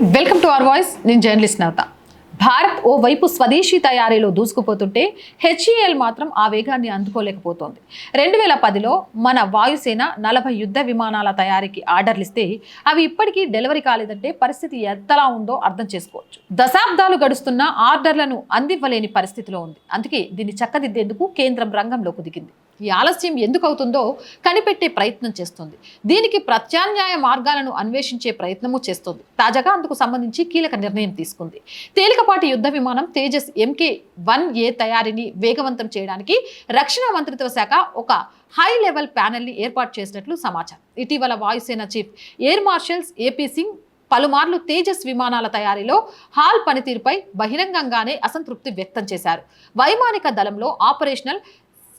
Welcome to our voice. నేను journalist నవత. భారత్ ఓ వైపు స్వదేశీ తయారీలో దూసుకుపోతుంటే హెచ్ఈఎల్ మాత్రం ఆ వేగాన్ని అందుకోలేకపోతోంది. రెండు వేల పదిలో మన వాయుసేన నలభై యుద్ధ విమానాల తయారీకి ఆర్డర్లు ఇస్తే అవి ఇప్పటికీ డెలివరీ కాలేదంటే పరిస్థితి ఎంతలా ఉందో అర్థం చేసుకోవచ్చు. దశాబ్దాలు గడుస్తున్న ఆర్డర్లను అందివ్వలేని పరిస్థితిలో ఉంది. అందుకే దీన్ని చక్కదిద్దేందుకు కేంద్రం రంగంలోకి దిగింది. ఈ ఆలస్యం ఎందుకు అవుతుందో కనిపెట్టే ప్రయత్నం చేస్తుంది. దీనికి ప్రత్యామ్నాయ మార్గాలను అన్వేషించే ప్రయత్నము చేస్తుంది. తాజాగా అందుకు సంబంధించి కీలక నిర్ణయం తీసుకుంది. తేలికపాటి యుద్ధ విమానం తేజస్ ఎంకే వన్ ఏ తయారీని వేగవంతం చేయడానికి రక్షణ మంత్రిత్వ శాఖ ఒక హై లెవెల్ ప్యానెల్ని ఏర్పాటు చేసినట్లు సమాచారం. ఇటీవల వాయుసేన chief air marshals A P Singh పలుమార్లు తేజస్ విమానాల తయారీలో హాల్ పనితీరుపై బహిరంగంగానే అసంతృప్తి వ్యక్తం చేశారు. వైమానిక దళంలో ఆపరేషనల్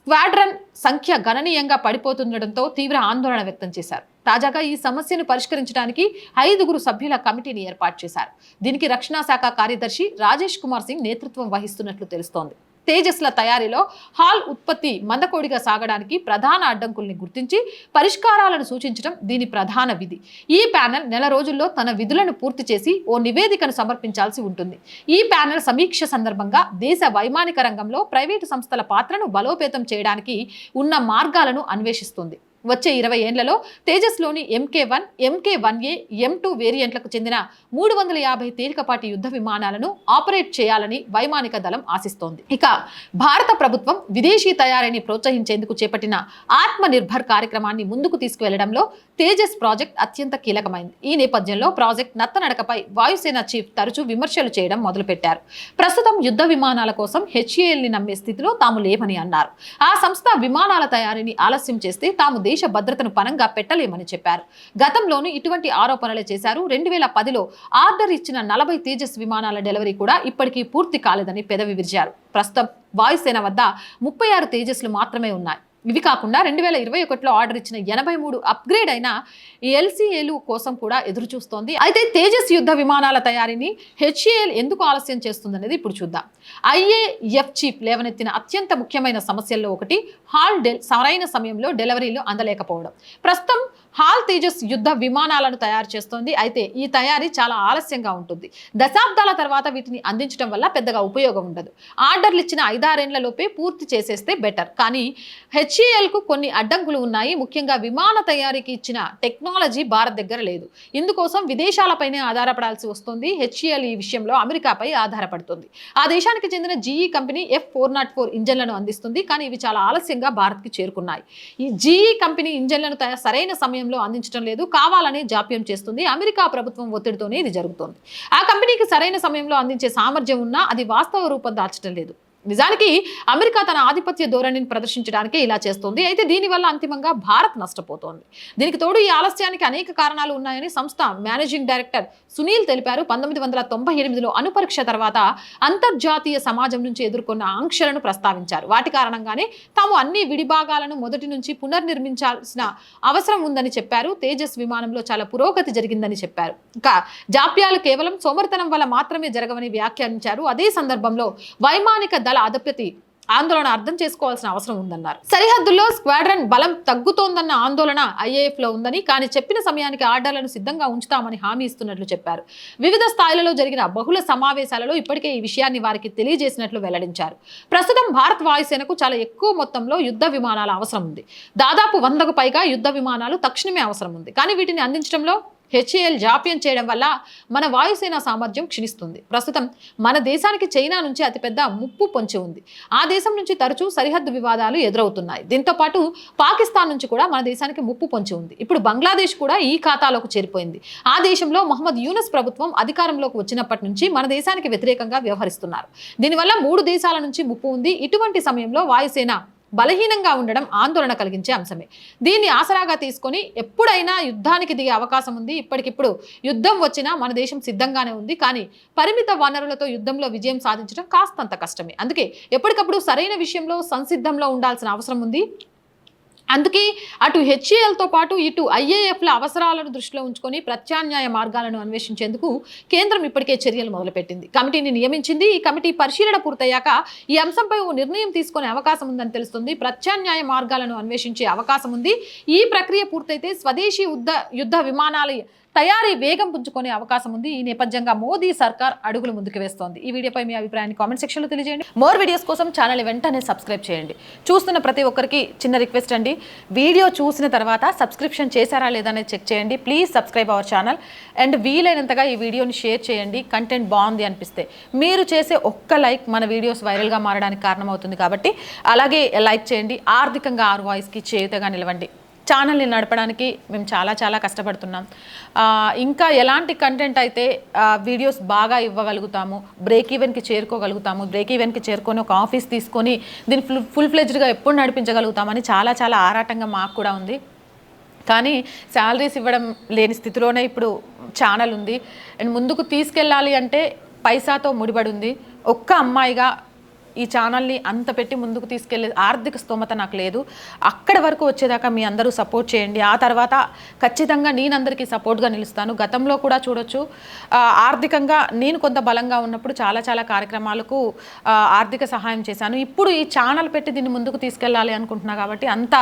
స్క్వాడ్రన్ సంఖ్య గణనీయంగా పడిపోతుండటంతో తీవ్ర ఆందోళన వ్యక్తం చేశారు. తాజాగా ఈ సమస్యను పరిష్కరించడానికి ఐదుగురు సభ్యుల కమిటీని ఏర్పాటు చేశారు. దీనికి రక్షణ శాఖ కార్యదర్శి రాజేష్ కుమార్ సింగ్ నేతృత్వం వహిస్తున్నట్లు తెలుస్తోంది. తేజస్ల తయారీలో హాల్ ఉత్పత్తి మందకోడిగా సాగడానికి ప్రధాన అడ్డంకుల్ని గుర్తించి పరిష్కారాలను సూచించడం దీని ప్రధాన విధి. ఈ ప్యానెల్ నెల రోజుల్లో తన విధులను పూర్తి చేసి ఓ నివేదికను సమర్పించాల్సి ఉంటుంది. ఈ ప్యానెల్ సమీక్ష సందర్భంగా దేశ వైమానిక రంగంలో ప్రైవేటు సంస్థల పాత్రను బలోపేతం చేయడానికి ఉన్న మార్గాలను అన్వేషిస్తుంది. వచ్చే ఇరవై ఏండ్లలో తేజస్లోని MK one MK one A M two వేరియంట్లకు చెందిన మూడు వందల యాభై తేలికపాటి యుద్ధ విమానాలను ఆపరేట్ చేయాలని వైమానిక దళం ఆశిస్తోంది. ఇక భారత ప్రభుత్వం విదేశీ తయారీని ప్రోత్సహించేందుకు చేపట్టిన ఆత్మ నిర్భర్ కార్యక్రమాన్ని ముందుకు తీసుకువెళ్ళడంలో తేజస్ ప్రాజెక్ట్ అత్యంత కీలకమైంది. ఈ నేపథ్యంలో ప్రాజెక్ట్ నత్తనడకపై వాయుసేన చీఫ్ తరచూ విమర్శలు చేయడం మొదలుపెట్టారు. ప్రస్తుతం యుద్ధ విమానాల కోసం హెచ్ఏఎల్ని నమ్మే స్థితిలో తాము లేమని అన్నారు. ఆ సంస్థ విమానాల తయారీని ఆలస్యం చేస్తే తాము దేశ భద్రతను పనంగా పెట్టలేమని చెప్పారు. గతంలోనూ ఇటువంటి ఆరోపణలే చేశారు. రెండు వేల పదిలో ఆర్డర్ ఇచ్చిన నలభై తేజస్ విమానాల డెలివరీ కూడా ఇప్పటికీ పూర్తి కాలేదని పెదవి విరిచారు. ప్రస్తుతం వాయుసేన వద్ద ముప్పై ఆరు తేజస్లు మాత్రమే ఉన్నాయి. ఇవి కాకుండా రెండు వేల ఇరవై ఒకటిలో ఆర్డర్ ఇచ్చిన ఎనభై మూడు అప్గ్రేడ్ అయిన ఎల్సీఏలు కోసం కూడా ఎదురు చూస్తోంది. అయితే తేజస్ యుద్ధ విమానాల తయారీని హెచ్ఏఎల్ ఎందుకు ఆలస్యం చేస్తుందనేది ఇప్పుడు చూద్దాం. ఐఏఎఫ్ చీఫ్ లేవనెత్తిన అత్యంత ముఖ్యమైన సమస్యల్లో ఒకటి హాల్ డెల్ సరైన సమయంలో డెలివరీలు అందలేకపోవడం. ప్రస్తుతం హాల్ తేజస్ యుద్ధ విమానాలను తయారు చేస్తోంది. అయితే ఈ తయారీ చాలా ఆలస్యంగా ఉంటుంది. దశాబ్దాల తర్వాత వీటిని అందించడం వల్ల పెద్దగా ఉపయోగం ఉండదు. ఆర్డర్లు ఇచ్చిన ఐదారేళ్ళలోపే పూర్తి చేసేస్తే బెటర్. కానీ హెచ్ కు కొన్ని అడ్డంకులు ఉన్నాయి. ముఖ్యంగా విమాన తయారీకి ఇచ్చిన టెక్నాలజీ భారత్ దగ్గర లేదు. ఇందుకోసం విదేశాలపైనే ఆధారపడాల్సి వస్తుంది. హెచ్ఏఎల్ ఈ విషయంలో అమెరికాపై ఆధారపడుతుంది. ఆ దేశానికి చెందిన GE company F four naught four ఇంజన్లను అందిస్తుంది. కానీ ఇవి చాలా ఆలస్యంగా భారత్కి చేరుకున్నాయి. ఈ జీఈ కంపెనీ ఇంజన్లను సరైన సమయంలో అందించడం లేదు. కావాలనే జాప్యం చేస్తుంది. అమెరికా ప్రభుత్వం ఒత్తిడితోనే ఇది జరుగుతోంది. ఆ కంపెనీకి సరైన సమయంలో అందించే సామర్థ్యం ఉన్నా అది వాస్తవ రూపం దాల్చడం లేదు. నిజానికి అమెరికా తన ఆధిపత్య ధోరణిని ప్రదర్శించడానికే ఇలా చేస్తోంది. అయితే దీనివల్ల అంతిమంగా భారత్ నష్టపోతోంది. దీనికి తోడు ఈ ఆలస్యానికి అనేక కారణాలు ఉన్నాయని సంస్థ మేనేజింగ్ డైరెక్టర్ సునీల్ తెలిపారు. పంతొమ్మిది వందల తొంభై ఎనిమిదిలో అనుపరీక్ష తర్వాత అంతర్జాతీయ సమాజం నుంచి ఎదుర్కొన్న ఆంక్షలను ప్రస్తావించారు. వాటి కారణంగానే తాము అన్ని విడిభాగాలను మొదటి నుంచి పునర్నిర్మించాల్సిన అవసరం ఉందని చెప్పారు. తేజస్ విమానంలో చాలా పురోగతి జరిగిందని చెప్పారు. ఇంకా జాప్యాలు కేవలం సోమరితనం వల్ల మాత్రమే జరగవని వ్యాఖ్యానించారు. అదే సందర్భంలో వైమానిక దళ అధిపతి ఆందోళన అర్థం చేసుకోవాల్సిన అవసరం ఉందన్నారు. సరిహద్దుల్లో స్క్వాడ్రన్ బలం తగ్గుతోందన్న ఆందోళన ఐఏఎఫ్లో ఉందని కానీ చెప్పిన సమయానికి ఆర్డర్లను సిద్ధంగా ఉంచుతామని హామీ ఇస్తున్నట్లు చెప్పారు. వివిధ స్థాయిలలో జరిగిన బహుళ సమావేశాలలో ఇప్పటికే ఈ విషయాన్ని వారికి తెలియజేసినట్లు వెల్లడించారు. ప్రస్తుతం భారత్ వాయుసేనకు చాలా ఎక్కువ మొత్తంలో యుద్ధ విమానాల అవసరం ఉంది. దాదాపు వందకు పైగా యుద్ధ విమానాలు తక్షణమే అవసరం ఉంది. కానీ వీటిని అందించడంలో హెచ్ఏఎల్ జాప్యం చేయడం వల్ల మన వాయుసేన సామర్థ్యం క్షీణిస్తుంది. ప్రస్తుతం మన దేశానికి చైనా నుంచి అతిపెద్ద ముప్పు పొంచి ఉంది. ఆ దేశం నుంచి తరచూ సరిహద్దు వివాదాలు ఎదురవుతున్నాయి. దీంతో పాటు పాకిస్తాన్ నుంచి కూడా మన దేశానికి ముప్పు పొంచి ఉంది. ఇప్పుడు బంగ్లాదేశ్ కూడా ఈ ఖాతాలోకి చేరిపోయింది. ఆ దేశంలో మొహమ్మద్ యూనస్ ప్రభుత్వం అధికారంలోకి వచ్చినప్పటి నుంచి మన దేశానికి వ్యతిరేకంగా వ్యవహరిస్తున్నారు. దీనివల్ల మూడు దేశాల నుంచి ముప్పు ఉంది. ఇటువంటి సమయంలో వాయుసేన బలహీనంగా ఉండడం ఆందోళన కలిగించే అంశమే. దీన్ని ఆసరాగా తీసుకొని ఎప్పుడైనా యుద్ధానికి దిగే అవకాశం ఉంది. ఇప్పటికిప్పుడు యుద్ధం వచ్చినా మన దేశం సిద్ధంగానే ఉంది. కానీ పరిమిత వనరులతో యుద్ధంలో విజయం సాధించడం కాస్తంత కష్టమే. అందుకే ఎప్పటికప్పుడు సరైన విషయంలో సంసిద్ధంలో ఉండాల్సిన అవసరం ఉంది. అందుకే అటు హెచ్ఏఎల్తో పాటు ఇటు ఐఏఎఫ్ల అవసరాలను దృష్టిలో ఉంచుకొని ప్రత్యామ్నాయ మార్గాలను అన్వేషించేందుకు కేంద్రం ఇప్పటికే చర్యలు మొదలుపెట్టింది. కమిటీని నియమించింది. ఈ కమిటీ పరిశీలన పూర్తయ్యాక ఈ అంశంపై ఓ నిర్ణయం తీసుకునే అవకాశం ఉందని తెలుస్తుంది. ప్రత్యామ్నాయ మార్గాలను అన్వేషించే అవకాశం ఉంది. ఈ ప్రక్రియ పూర్తయితే స్వదేశీ యుద్ధ యుద్ధ విమానాల తయారీ వేగం పుంజుకునే అవకాశం ఉంది. ఈ నేపథ్యంగా మోదీ సర్కార్ అడుగులు ముందుకు వేస్తోంది. ఈ వీడియోపై మీ అభిప్రాయాన్ని కామెంట్ సెక్షన్లో తెలియజేయండి. మోర్ వీడియోస్ కోసం ఛానల్ వెంటనే సబ్స్క్రైబ్ చేయండి. చూస్తున్న ప్రతి ఒక్కరికి చిన్న రిక్వెస్ట్ అండి. వీడియో చూసిన తర్వాత సబ్స్క్రిప్షన్ చేశారా లేదా చెక్ చేయండి. Please subscribe our channel. And వీలైనంతగా ఈ వీడియోని షేర్ చేయండి. కంటెంట్ బాగుంది అనిపిస్తే. మీరు చేసే ఒక్క లైక్ మన వీడియోస్ వైరల్గా మారడానికి కారణమవుతుంది కాబట్టి అలాగే లైక్ చేయండి. ఆర్థికంగా ఆరు వాయిస్కి చేయుతగా నిలవండి. ఛానల్ని నడపడానికి మేము చాలా చాలా కష్టపడుతున్నాం. ఇంకా ఎలాంటి కంటెంట్ అయితే వీడియోస్ బాగా ఇవ్వగలుగుతాము బ్రేక్ ఈవెన్కి చేరుకోగలుగుతాము బ్రేక్ ఈవెన్కి చేరుకొని ఒక ఆఫీస్ తీసుకొని దీన్ని ఫుల్ ఫుల్ ఫ్లెజ్డ్గా ఎప్పుడు నడిపించగలుగుతామని చాలా చాలా ఆరాటంగా మాకు కూడా ఉంది. కానీ శాలరీస్ ఇవ్వడం లేని స్థితిలోనే ఇప్పుడు ఛానల్ ఉంది. అండ్ ముందుకు తీసుకెళ్ళాలి అంటే పైసాతో ముడిపడి ఉంది. ఒక్క అమ్మాయిగా ఈ ఛానల్ని అంత పెట్టి ముందుకు తీసుకెళ్ళే ఆర్థిక స్తోమత నాకు లేదు. అక్కడి వరకు వచ్చేదాకా మీ అందరూ సపోర్ట్ చేయండి. ఆ తర్వాత ఖచ్చితంగా నేను అందరికీ సపోర్ట్గా నిలుస్తాను. గతంలో కూడా చూడొచ్చు. ఆర్థికంగా నేను కొంత బలంగా ఉన్నప్పుడు చాలా చాలా కార్యక్రమాలకు ఆర్థిక సహాయం చేశాను. ఇప్పుడు ఈ ఛానల్ పెట్టి దీన్ని ముందుకు తీసుకెళ్ళాలి అనుకుంటున్నా కాబట్టి అంత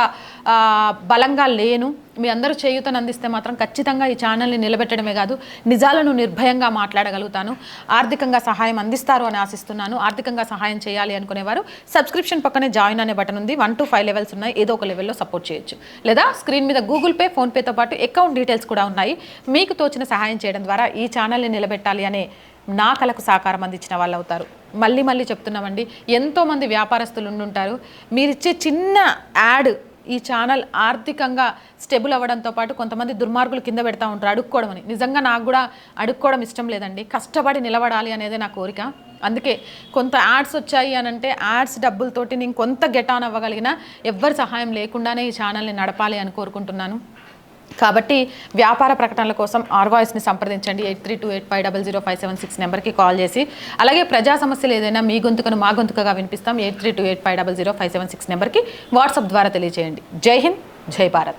బలంగా లేను. మీ అందరూ చేయూతను అందిస్తే మాత్రం ఖచ్చితంగా ఈ ఛానల్ని నిలబెట్టడమే కాదు నిజాలను నిర్భయంగా మాట్లాడగలుగుతాను. ఆర్థికంగా సహాయం అందిస్తారు అని ఆశిస్తున్నాను. ఆర్థికంగా సహాయం చేయాలి అనుకునేవారు సబ్స్క్రిప్షన్ పక్కనే జాయిన్ అనే బటన్ ఉంది. వన్ టు ఫైవ్ లెవెల్స్ ఉన్నాయి. ఏదో ఒక లెవెల్లో సపోర్ట్ చేయొచ్చు. లేదా స్క్రీన్ మీద గూగుల్ పే ఫోన్పేతో పాటు అకౌంట్ డీటెయిల్స్ కూడా ఉన్నాయి. మీకు తోచిన సహాయం చేయడం ద్వారా ఈ ఛానల్ని నిలబెట్టాలి అనే నా కళకు సహకారం అందించిన వాళ్ళు అవుతారు మళ్ళీ మళ్ళీ చెప్తున్నామండి ఎంతోమంది వ్యాపారస్తులు ఉండుంటారు. మీరిచ్చే చిన్న యాడ్ ఈ ఛానల్ ఆర్థికంగా స్టెబుల్ అవ్వడంతో పాటు కొంతమంది దుర్మార్గులు కింద పెడతా ఉంటారు అడుక్కోవడం అని. నిజంగా నాకు కూడా అడుక్కోవడం ఇష్టం లేదండి. కష్టపడి నిలబడాలి అనేది నా కోరిక. అందుకే కొంత యాడ్స్ వచ్చాయి అని అంటే యాడ్స్ డబ్బులతోటి నేను కొంత గెట్ ఆన్ అవ్వగలిగిన ఎవ్వరి సహాయం లేకుండానే ఈ ఛానల్ని నడపాలి అని కోరుకుంటున్నాను. కాబట్టి వ్యాపార ప్రకటనల కోసం ఆర్వాయిస్ని సంప్రదించండి. Eight three two eight five double zero five seven six నెంబర్కి కాల్ చేసి. అలాగే ప్రజా సమస్యలు ఏదైనా మీ గొంతుకను మా గొంతుకగా వినిపిస్తాం. Eight three two eight five double zero five seven six నెంబర్కి వాట్సాప్ ద్వారా తెలియజేయండి. జై హింద్ జై భారత్.